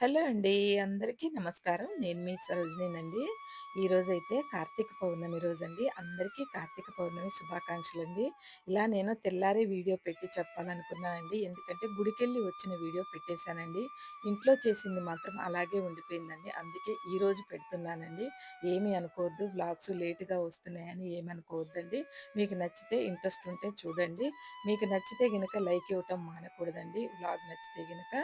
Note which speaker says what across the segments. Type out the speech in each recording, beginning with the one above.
Speaker 1: Hello అండి. అందరికీ నమస్కారం. నేను మీ సరోజినినండి. ఈరోజైతే కార్తీక పౌర్ణమి రోజండి. అందరికీ కార్తీక పౌర్ణమి శుభాకాంక్షలు అండి ఇలా నేను తెల్లారి వీడియో పెట్టి చెప్పాలనుకున్నానండి. ఎందుకంటే గుడికెళ్ళి వచ్చిన వీడియో పెట్టేశానండి. ఇంట్లో చేసింది మాత్రం అలాగే ఉండిపోయిందండి. అందుకే ఈరోజు పెడుతున్నానండి. ఏమీ అనుకోవద్దు. వ్లాగ్స్ లేట్‌గా వస్తున్నాయని ఏమనుకోవద్దండి. మీకు నచ్చితే ఇంట్రెస్ట్ ఉంటే చూడండి. మీకు నచ్చితే గనక లైక్ ఇవ్వటం మానకూడదండి. వ్లాగ్ నచ్చితే గనుక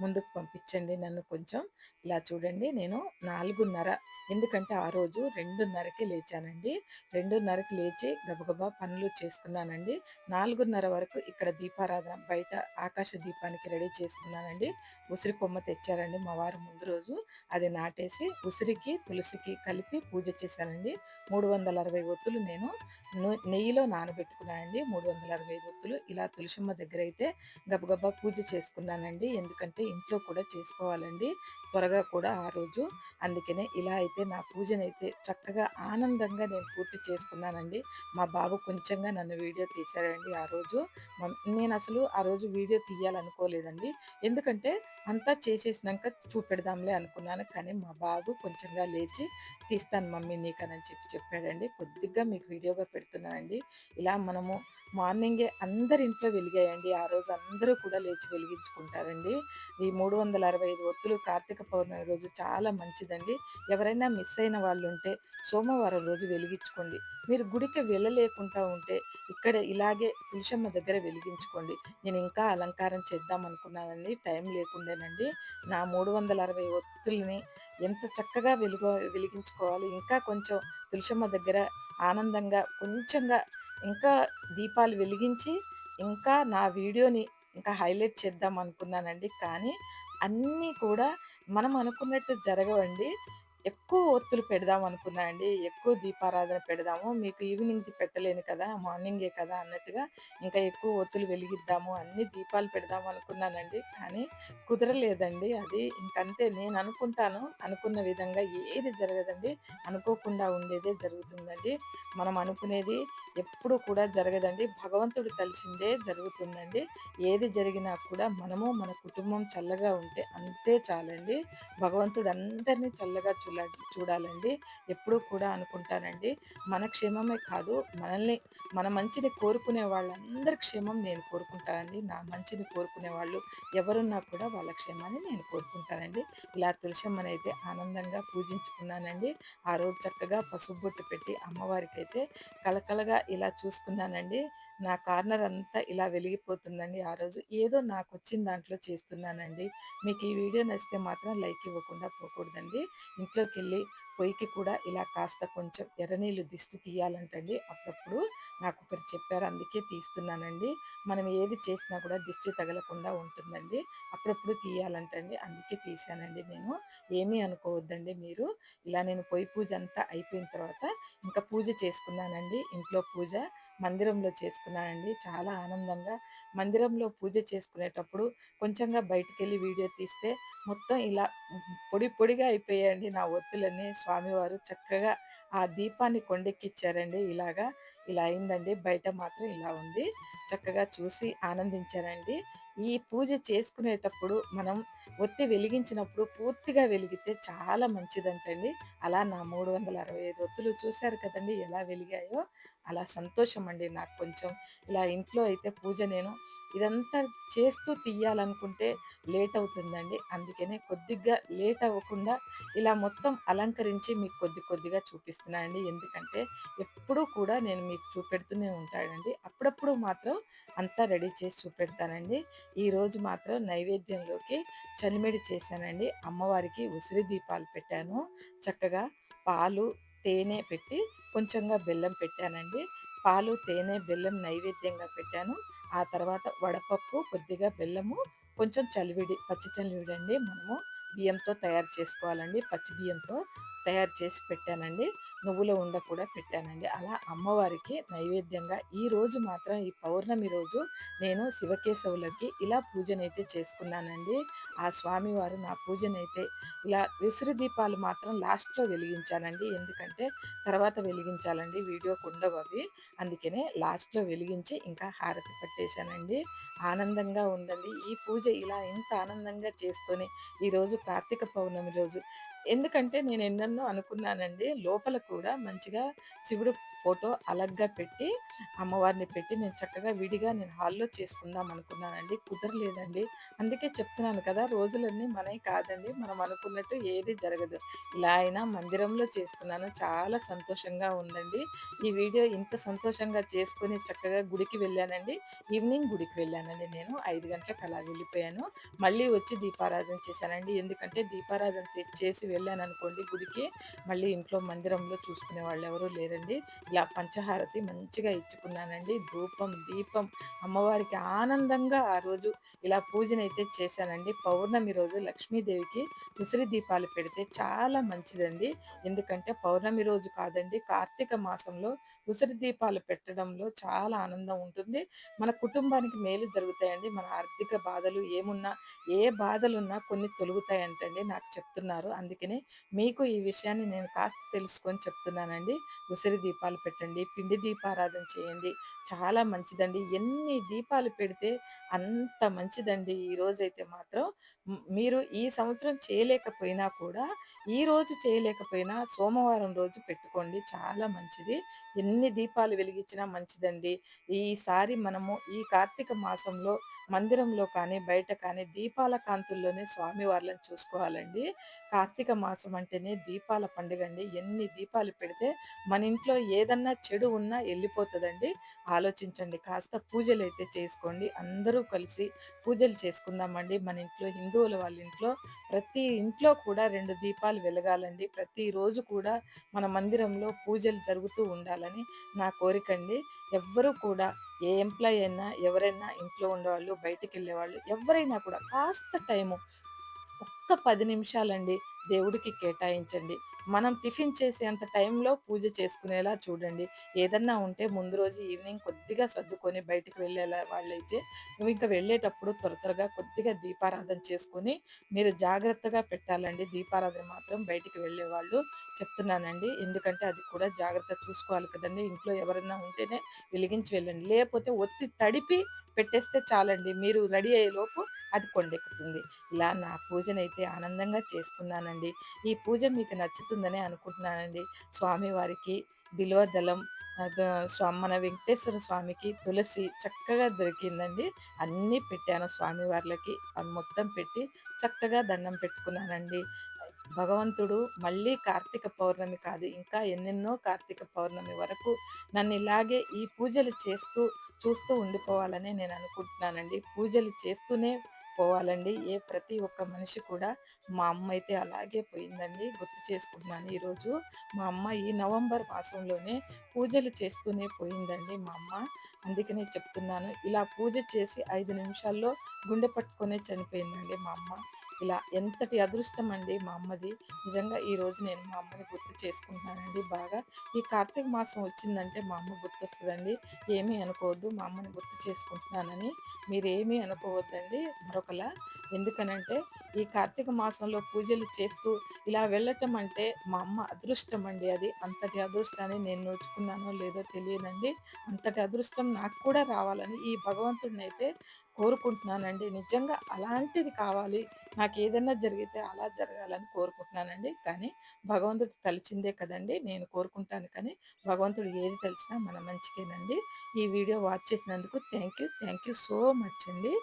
Speaker 1: ముందుకు పంపించండి నన్ను కొంచెం. ఇలా చూడండి నేను 4:30 ఎందుకంటే ఆరు రోజు 2:30కి లేచానండి. 2:30కి లేచి గబగబా పనులు చేసుకున్నానండి. 4:30 వరకు ఇక్కడ దీపారాధన బయట ఆకాశ దీపానికి రెడీ చేసుకున్నానండి. ఉసిరి కొమ్మ తెచ్చారండి మా వారు ముందు రోజు. అది నాటేసి ఉసిరికి, తులసికి కలిపి పూజ చేశానండి. 360 ఒత్తులు నేను నెయ్యిలో నానబెట్టుకున్నానండి. 365 ఒత్తులు ఇలా తులసమ్మ అయితే గబగబా పూజ చేసుకున్నానండి. ఎందుకంటే ఇంట్లో కూడా చేసుకోవాలండి. త్వరగా కూడా ఆ రోజు. అందుకనే ఇలా అయితే నా పూజని అయితే చక్కగా ఆనందంగా నేను పూర్తి చేసుకున్నానండి. మా బాబు కొంచెంగా నన్ను వీడియో తీశాడండి ఆ రోజు. నేను అసలు ఆ రోజు వీడియో తీయాలనుకోలేదండి. ఎందుకంటే అంతా చేసేసినాక చూపెడదాంలే అనుకున్నాను. కానీ మా బాబు కొంచెంగా లేచి తీస్తాను మమ్మీ నీకనని చెప్పి చెప్పాడండి. కొద్దిగా మీకు వీడియోగా పెడుతున్నానండి. ఇలా మనము మార్నింగే అందరి ఇంట్లో వెలిగాయండి. ఆ రోజు అందరూ కూడా లేచి వెలిగించుకుంటారండి. ఈ 365 ఒత్తులు కార్తీక పౌర్ణమి రోజు చాలా మంచిదండి. ఎవరైనా మిస్ అయిన వాళ్ళుంటే సోమవారం రోజు వెలిగించుకోండి. మీరు గుడికి వెళ్ళలేకుండా ఉంటే ఇక్కడ ఇలాగే తులసమ్మ దగ్గర వెలిగించుకోండి. నేను ఇంకా అలంకారం చేద్దాం అనుకున్నానండి. టైం లేకుండానండి నా 360 ఒత్తుల్ని ఎంత చక్కగా వెలుగు వెలిగించుకోవాలి. ఇంకా కొంచెం తులసమ్మ దగ్గర ఆనందంగా కొంచెంగా ఇంకా దీపాలు వెలిగించి ఇంకా నా వీడియోని ఇంకా హైలైట్ చేద్దాం అనుకున్నానండి. కానీ అన్నీ కూడా మనం అనుకున్నట్టు జరగవండి. ఎక్కువ ఒత్తులు పెడదాం అనుకున్నా అండి. ఎక్కువ దీపారాధన పెడదాము. మీకు ఈవినింగ్‌ది పెట్టలేను కదా! మార్నింగే కదా అన్నట్టుగా ఇంకా ఎక్కువ ఒత్తులు వెలిగిద్దాము, అన్ని దీపాలు పెడదాం అనుకున్నానండి. కానీ కుదరలేదండి అది. ఇంకంతే నేను అనుకుంటాను. అనుకున్న విధంగా ఏది జరగదండి. అనుకోకుండా ఉండేదే జరుగుతుందండి. మనం అనుకునేది ఎప్పుడు కూడా జరగదండి. భగవంతుడు తలిచిందే జరుగుతుందండి. ఏది జరిగినా కూడా మనము, మన కుటుంబం చల్లగా ఉంటే అంతే చాలండి. భగవంతుడు అందరిని చల్లగా చూల చూడాలండి. ఎప్పుడూ కూడా అనుకుంటానండి. మన క్షేమమే కాదు మనల్ని మన మంచిని కోరుకునే వాళ్ళందరి క్షేమం నేను కోరుకుంటానండి. నా మంచిని కోరుకునే వాళ్ళు ఎవరున్నా కూడా వాళ్ళ క్షేమాన్ని నేను కోరుకుంటానండి. ఇలా తులసమ్మనైతే ఆనందంగా పూజించుకున్నానండి. ఆ రోజు చక్కగా పసుపు బొట్టు పెట్టి అమ్మవారికైతే కలకలగా ఇలా చూసుకున్నానండి. నా కార్నర్ అంతా ఇలా వెలిగిపోతుందండి ఆ రోజు. ఏదో నాకు వచ్చిన దాంట్లో చేస్తున్నానండి. మీకు ఈ వీడియో నచ్చితే మాత్రం లైక్ ఇవ్వకుండా పోకూడదండి. ఇంట్లో ಗಿಡಕ್ಕೆ ಇಲ್ಲಿ పొయ్యికి కూడా ఇలా కాస్త కొంచెం ఎర్రనీళ్ళు దిష్టి తీయాలంటండి అప్పుడప్పుడు. నాకు ఒకరు చెప్పారు. అందుకే తీస్తున్నానండి. మనం ఏది చేసినా కూడా దిష్టి తగలకుండా ఉంటుందండి. అప్పుడప్పుడు తీయాలంటండి. అందుకే తీశానండి నేను. ఏమీ అనుకోవద్దండి మీరు. ఇలా నేను పొయ్యి పూజ అంతా అయిపోయిన తర్వాత ఇంకా పూజ చేసుకున్నానండి. ఇంట్లో పూజ మందిరంలో చేసుకున్నానండి. చాలా ఆనందంగా మందిరంలో పూజ చేసుకునేటప్పుడు కొంచెంగా బయటికెళ్ళి వీడియో తీస్తే మొత్తం ఇలా పొడి పొడిగా అయిపోయాయండి నా ఒత్తులన్నీ. స్వామివారు చక్కగా ఆ దీపాన్ని కొండెక్కిచ్చారండి ఇలాగా. ఇలా అయిందండి. బయట మాత్రం ఇలా ఉంది. చక్కగా చూసి ఆనందించారండి ఈ పూజ చేసుకునేటప్పుడు మనం ఒత్తి వెలిగించినప్పుడు పూర్తిగా వెలిగితే చాలా మంచిదంటండి. అలా నా 365 ఒత్తులు చూశారు కదండి ఎలా వెలిగాయో. అలా సంతోషం అండి నాకు కొంచెం. ఇలా ఇంట్లో అయితే పూజ నేను ఇదంతా చేస్తూ తీయాలనుకుంటే లేట్ అవుతుందండి. అందుకనే కొద్దిగా లేట్ అవ్వకుండా ఇలా మొత్తం అలంకరించి మీకు కొద్ది కొద్దిగా చూపిస్తున్నానండి. ఎందుకంటే ఎప్పుడూ కూడా నేను మీకు చూపెడుతూనే ఉంటానండి. అప్పుడప్పుడు మాత్రం అంతా రెడీ చేసి చూపెడతానండి. ఈరోజు మాత్రం నైవేద్యంలోకి చలిమిడి చేశానండి. అమ్మవారికి ఉసిరి దీపాలు పెట్టాను. చక్కగా పాలు, తేనె పెట్టి కొంచెంగా బెల్లం పెట్టానండి. పాలు, తేనె, బెల్లం నైవేద్యంగా పెట్టాను. ఆ తర్వాత వడపప్పు, కొద్దిగా బెల్లము, కొంచెం చలివిడి, పచ్చి చలివిడండి మనము బియ్యంతో తయారు చేసుకోవాలండి. పచ్చి బియ్యంతో తయారు చేసి పెట్టానండి. నువ్వుల ఉండ కూడా పెట్టానండి. అలా అమ్మవారికి నైవేద్యంగా ఈరోజు మాత్రం ఈ పౌర్ణమి రోజు నేను శివకేశవులకి ఇలా పూజనైతే చేసుకున్నానండి. ఆ స్వామివారు నా పూజనైతే ఇలా విసురు దీపాలు మాత్రం లాస్ట్‌లో వెలిగించానండి. ఎందుకంటే తర్వాత వెలిగించాలండి. వీడియోకి ఉండవవి. అందుకనే లాస్ట్‌లో వెలిగించి ఇంకా హారతి పట్టేశానండి. ఆనందంగా ఉందండి. ఈ పూజ ఇలా ఇంత ఆనందంగా చేసుకొని ఈరోజు కార్తీక పౌర్ణమి రోజు. ఎందుకంటే నేను ఎన్నెన్నో అనుకున్నానండి. లోపల కూడా మంచిగా శివుడు ఫోటో అలగ్గా పెట్టి, అమ్మవారిని పెట్టి నేను చక్కగా విడిగా నేను హాల్‌లో చేసుకుందాం అనుకున్నానండి. కుదరలేదండి. అందుకే చెప్తున్నాను కదా! రోజులన్నీ మనయి కాదండి. మనం అనుకున్నట్టు ఏది జరగదు. ఇలా అయినా మందిరంలో చేసుకున్నాను. చాలా సంతోషంగా ఉందండి. ఈ వీడియో ఇంత సంతోషంగా చేసుకుని చక్కగా గుడికి వెళ్ళానండి. ఈవినింగ్ గుడికి వెళ్ళానండి నేను. ఐదు గంటలకు అలా వెళ్ళిపోయాను. మళ్ళీ వచ్చి దీపారాధన చేశానండి. ఎందుకంటే దీపారాధన చేసి వెళ్ళాను అనుకోండి గుడికి, మళ్ళీ ఇంట్లో మందిరంలో చూసుకునే వాళ్ళు ఎవరూ లేరండి. ఇలా పంచహారతి మంచిగా ఇచ్చుకున్నానండి. ధూపం, దీపం అమ్మవారికి ఆనందంగా ఆ రోజు ఇలా పూజనైతే చేశానండి. పౌర్ణమి రోజు లక్ష్మీదేవికి ఉసిరి దీపాలు పెడితే చాలా మంచిదండి. ఎందుకంటే పౌర్ణమి రోజు కాదండి కార్తీక మాసంలో ఉసిరి దీపాలు పెట్టడంలో చాలా ఆనందం ఉంటుంది. మన కుటుంబానికి మేలు జరుగుతాయండి. మన ఆర్థిక బాధలు ఏమున్నా, ఏ బాధలున్నా కొన్ని తొలుగుతాయంటండి నాకు చెప్తున్నారు. అందుకే అందుకనే మీకు ఈ విషయాన్ని నేను కాస్త తెలుసుకొని చెప్తున్నానండి. ఉసిరి దీపాలు పెట్టండి, పిండి దీపారాధన చేయండి. చాలా మంచిదండి. ఎన్ని దీపాలు పెడితే అంత మంచిదండి. ఈరోజైతే మాత్రం మీరు ఈ సంవత్సరం చేయలేకపోయినా కూడా, ఈరోజు చేయలేకపోయినా సోమవారం రోజు పెట్టుకోండి. చాలా మంచిది. ఎన్ని దీపాలు వెలిగించినా మంచిదండి. ఈసారి మనము ఈ కార్తీక మాసంలో మందిరంలో కానీ, బయట కానీ దీపాల కాంతుల్లోనే స్వామివార్లను చూసుకోవాలండి. కార్తీక మాసం అంటేనే దీపాల పండుగ అండి ఎన్ని దీపాలు పెడితే మన ఇంట్లో ఏదన్నా చెడు ఉన్నా వెళ్ళిపోతుందండి ఆలోచించండి. కాస్త పూజలు అయితే చేసుకోండి. అందరూ కలిసి పూజలు చేసుకుందామండి. మన ఇంట్లో హిందువుల వాళ్ళ ఇంట్లో ప్రతి ఇంట్లో కూడా రెండు దీపాలు వెలగాలండి. ప్రతిరోజు కూడా మన మందిరంలో పూజలు జరుగుతూ ఉండాలని నా కోరికండి. ఎవ్వరూ కూడా ఏ ఎంప్లాయీ అయినా, ఎవరైనా ఇంట్లో ఉండేవాళ్ళు, బయటికెళ్ళేవాళ్ళు ఎవరైనా కూడా కాస్త టైము ఒక్క పది నిమిషాలండి దేవుడికి కేటాయించండి. మనం టిఫిన్ చేసేంత టైంలో పూజ చేసుకునేలా చూడండి. ఏదన్నా ఉంటే ముందు రోజు ఈవినింగ్ కొద్దిగా సర్దుకొని బయటికి వెళ్ళేలా వాళ్ళైతే ఇంకా వెళ్ళేటప్పుడు త్వర త్వరగా కొద్దిగా దీపారాధన చేసుకొని మీరు జాగ్రత్తగా పెట్టాలండి. దీపారాధన మాత్రం బయటికి వెళ్ళేవాళ్ళు చెప్తున్నానండి. ఎందుకంటే అది కూడా జాగ్రత్త చూసుకోవాలి కదండి ఇంట్లో ఎవరైనా ఉంటేనే వెలిగించి వెళ్ళండి. లేకపోతే ఒత్తి తడిపి పెట్టేస్తే చాలండి. మీరు రెడీ అయ్యేలోపు అది కొండెక్కుతుంది. ఇలా నా పూజనైతే ఆనందంగా చేసుకున్నానండి. ఈ పూజ మీకు నచ్చుతుంది వస్తుందని అనుకుంటున్నానండి. స్వామివారికి బిల్వదళం మన వెంకటేశ్వర స్వామికి తులసి చక్కగా దొరికిందండి. అన్నీ పెట్టాను స్వామివార్లకి. అది మొత్తం పెట్టి చక్కగా దండం పెట్టుకున్నానండి. భగవంతుడు మళ్ళీ కార్తీక పౌర్ణమి కాదు ఇంకా ఎన్నెన్నో కార్తీక పౌర్ణమి వరకు నన్ను ఇలాగే ఈ పూజలు చేస్తూ చూస్తూ ఉండిపోవాలని నేను అనుకుంటున్నానండి. పూజలు చేస్తూనే పోవాలండి. ఏ ప్రతి ఒక్క మనిషి కూడా మా అమ్మ అయితే అలాగే పోయిందండి. గుర్తు చేసుకుంటున్నాను ఈరోజు. మా అమ్మ ఈ నవంబర్ మాసంలోనే పూజలు చేస్తూనే పోయిందండి మా అమ్మ. అందుకనే చెప్తున్నాను. ఇలా పూజ చేసి ఐదు నిమిషాల్లో గుండె పట్టుకొనే చనిపోయిందండి మా అమ్మ. ఇలా ఎంతటి అదృష్టం అండి మా అమ్మది. నిజంగా ఈరోజు నేను మా అమ్మని గుర్తు చేసుకుంటున్నానండి బాగా. ఈ కార్తీక మాసం వచ్చిందంటే మా అమ్మ గుర్తొస్తుందండి ఏమీ అనుకోవద్దు మా అమ్మని గుర్తు చేసుకుంటున్నానని. మీరేమీ అనుకోవద్దండి మరొకలా. ఎందుకనంటే ఈ కార్తీక మాసంలో పూజలు చేస్తూ ఇలా వెళ్ళటం అంటే మా అమ్మ అదృష్టం అండి అది. అంతటి అదృష్టాన్ని నేను నోచుకున్నానో లేదో తెలియదండి. అంతటి అదృష్టం నాకు కూడా రావాలని ఈ భగవంతుడినైతే కోరుకుంటున్నానండి. నిజంగా అలాంటిది కావాలి. నాకు ఏదైనా జరిగితే అలా జరగాలని కోరుకుంటున్నానండి. కానీ భగవంతుడు తలిచిందే కదండి నేను కోరుకుంటాను కానీ భగవంతుడు ఏది తలిచినా మన మంచికేనండి. ఈ వీడియో వాచ్ చేసినందుకు thank you. Thank you so much అండి.